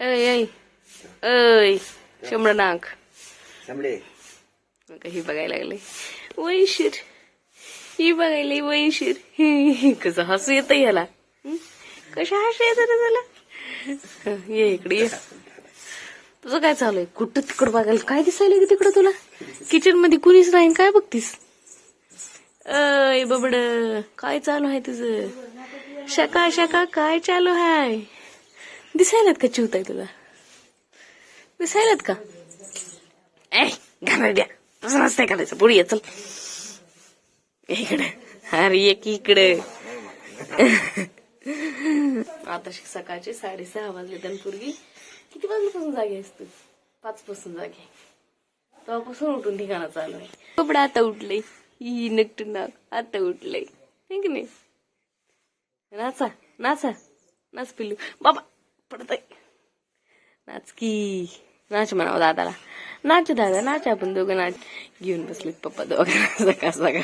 ऐ ऐ. शंभर. नाक ही बघायला लागले. वैशीर. ही बघायला वैशीर. ही कसं हसू येतं ह्याला हं? कशा हसू येतं ना त्याला? ये इकडे ये. तुझं काय चालू आहे? कुठं तिकडं बघायला? काय दिसायला की तिकडं तुला? किचनमध्ये कुणीच नाही काय बघतीस? अय बबड. काय चालू आहे तुझं? शका शका काय चालू आहे? दिसायलात का चिवताय तुला? दिसायलात का? ए घालर द्या. तसं नसतंय करायचं. पुढे ये चल. इकडे. अरे एक इकडे. आता सकाळचे साडेसहा वाजले. पूर्वी किती वाजल्यापासून जागे आहेस तू? पाच पासून जागे तेव्हापासून उठून ठिकाणा चालू आहे. कपडे आता उठले ही नकट नाक. आता उठले नाही? नाचा नाचा. नाच पिल्लू. बाबा! पडतय. नाच की. नाच म्हणावं दादाला. नाच दादा नाच आपण दोघं नाच. घेऊन बसलेत पप्पा दोघं सकाळ सकाळ.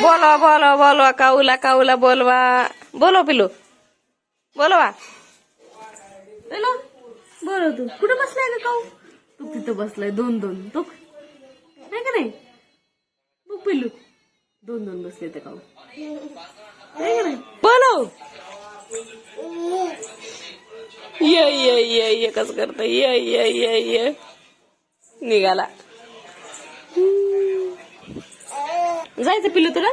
बोलवा बोलवा बोलवा. काऊला काऊला बोलवा. बोलवा पिल्लू. बोलवा. पिलो बोलव तू. कुठं बसलाय का काऊ? तू तिथं बसलाय. दोन दोन. तो नाही का नाही? बघ पिल्लू. दोन दोन बसले ते काऊ. आहे का नाही? बोलव. ये ये ये ये कस करत? ये ये ये ये. निघाला. जायचं पिलू तुला?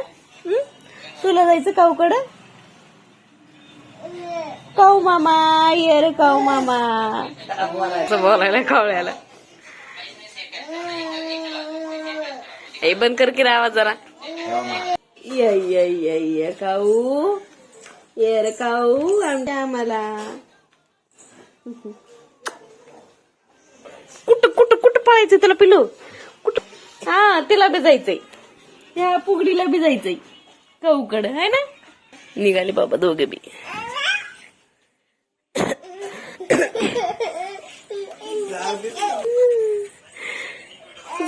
तुला जायचं काऊकडं काऊ मामा ये रे काऊ मामा. बोलायला कावळ्याला. हे बंद कर की रावा आवाज जरा. ये ये ये ये काऊ ये रे काऊ आमच्या आम्हाला. कुठं कुठं कुठं पळायचं तुला पिलू कुठं हा तिला बी जायचंय. ह्या पुगडीला बी जायचंय. काऊकडं आहे ना? निघाले बाबा दोघे बी.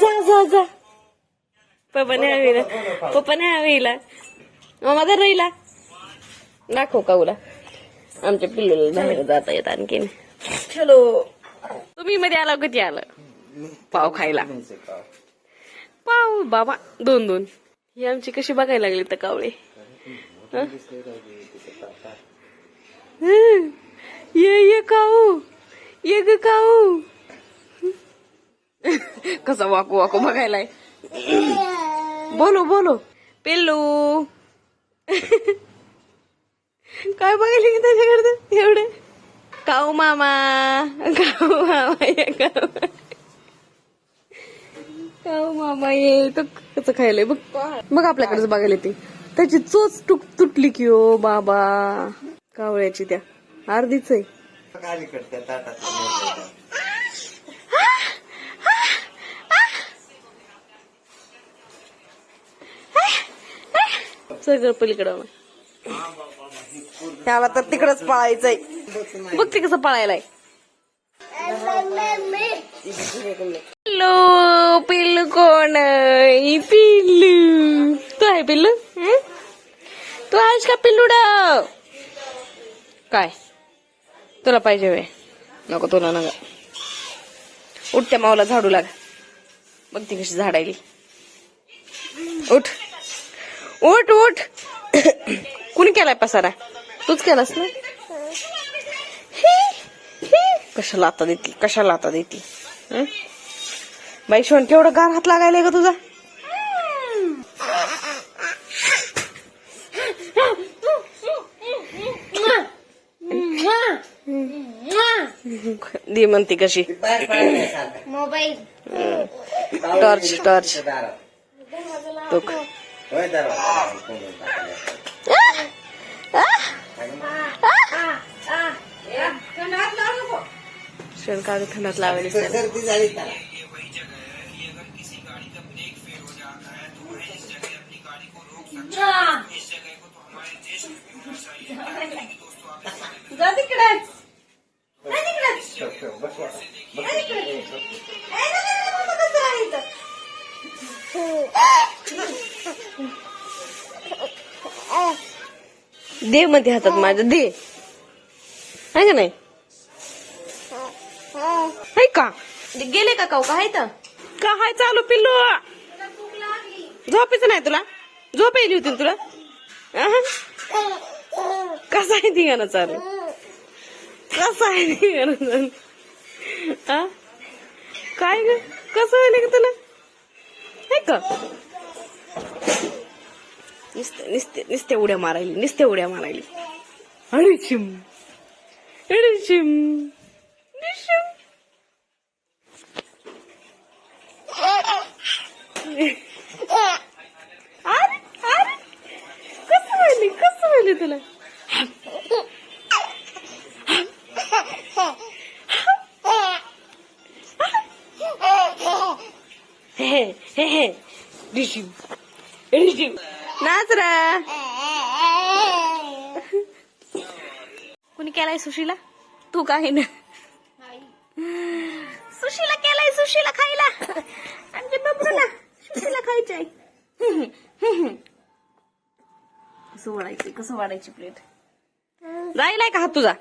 जा जा जा. पप्पाने पप्पा नाही हवीला. मामा तर राहिला. दाखव काऊला आमच्या पिल्लूला बाहेर जाता येत आणखीन. चलो तुम्ही मध्ये आला कधी आलं? पाव खायला. पाव. बाबा. दोन दोन. ही आमची कशी बघायला लागली तर कावळे. ये ये काऊ ये ग काऊ कसा वाकू वाकू बघायलाय. बोलो बोलो. पिल्लू. काय बघायला की त्याच्याकडे एवढे? काऊ मामा काऊ मामा ये काऊ काऊ मामा ये तो कसं खायलंय बघ मग आपल्याकडेच बघायला ते त्याची चोच तुक तुटली की ओ बाबा कावळ्याची त्या अर्धीच आहे सगळं पलीकडं त्याला तर तिकडच पळायचंय बघ ते कसं पळायलाय. पिल्लू पिल्लू कोण पिल्लू. तू आहे पिल्लू? तू आहेस का पिल्लूड काय? तुला पाहिजे वे नको तुला नका. उठ त्या माऊला झाडू लाग. बघ ती कशी झाडायली. उठ. उठ उठ. कुणी केलाय पसारा? तूच केलास ना? कशाला आता देते? कशाला आता देते? बाई शिवण केवढं गार हात लागायला का तुझा? दी म्हणते कशी. Mobile torch. टॉर्च तो शेण काढून थंडात लावायला सर्दी झाली जा तिकडेच जा तिकडेच दे मध्ये हातात माझ्या दे आहे का नाही नाही का? गेले का काऊ का तर का हाय? चालू पिल्लू. झोपेच नाही तुला? झोप येली होती तुला. कसं आहे धिंगाणं चालू? कसं आहे धिंगाणं चालू? हा? काय ग? कसं आहे का तुला? आहे का? नुसते नुसते नुसते उड्या मारायली नुसते उड्या मारायली. अरे चिम अरे चिम निशिम. अरे अरे कसं व्हायली कसं तुला? हे हे हे नाच रा. कुणी केलाय सुशीला? तू काय ना सुशीला केलाय सुशीला खायला. आमच्या बबरूला सुशीला खायचंय. कसं वाढायचं कसं वाढायची प्लेट जायलाय का हात तुझा?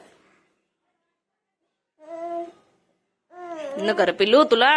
न कर पिल्लू तुला.